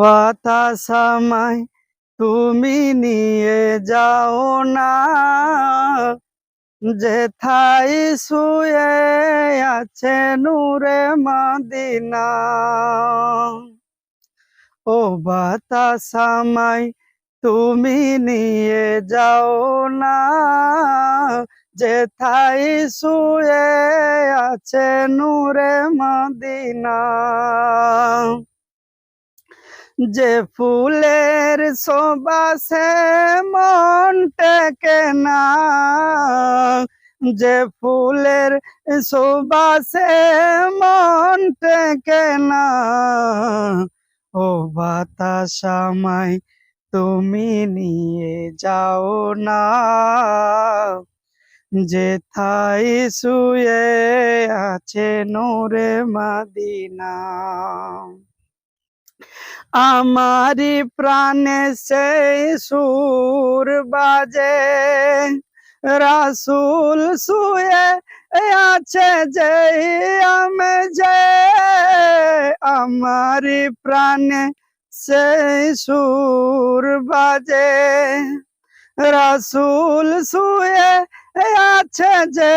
বাতাস আমায় তুমি নিয়ে যাও না। যেথায় শুয়ে আছে নূরে মদিনা। ও বাতাস আমায় তুমি নিয়ে যাও না। যেথায় শুয়ে আছে নূরে মদিনা। যে ফুলের শোবাসে মন টেকে না। যে ফুলের শোবাসে মন টেকে না। ও বাতাস আমায়, তুমি নিয়ে যাও না। যেথায় শুয়ে আছে নূরে মদিনা। আমারি প্রাণে সেই সুর বাজে। রাসুল শুয়ে আছে যে আমি যে। আমারি প্রাণে সেই সুর বাজে। রাসুল শুয়ে আছে যে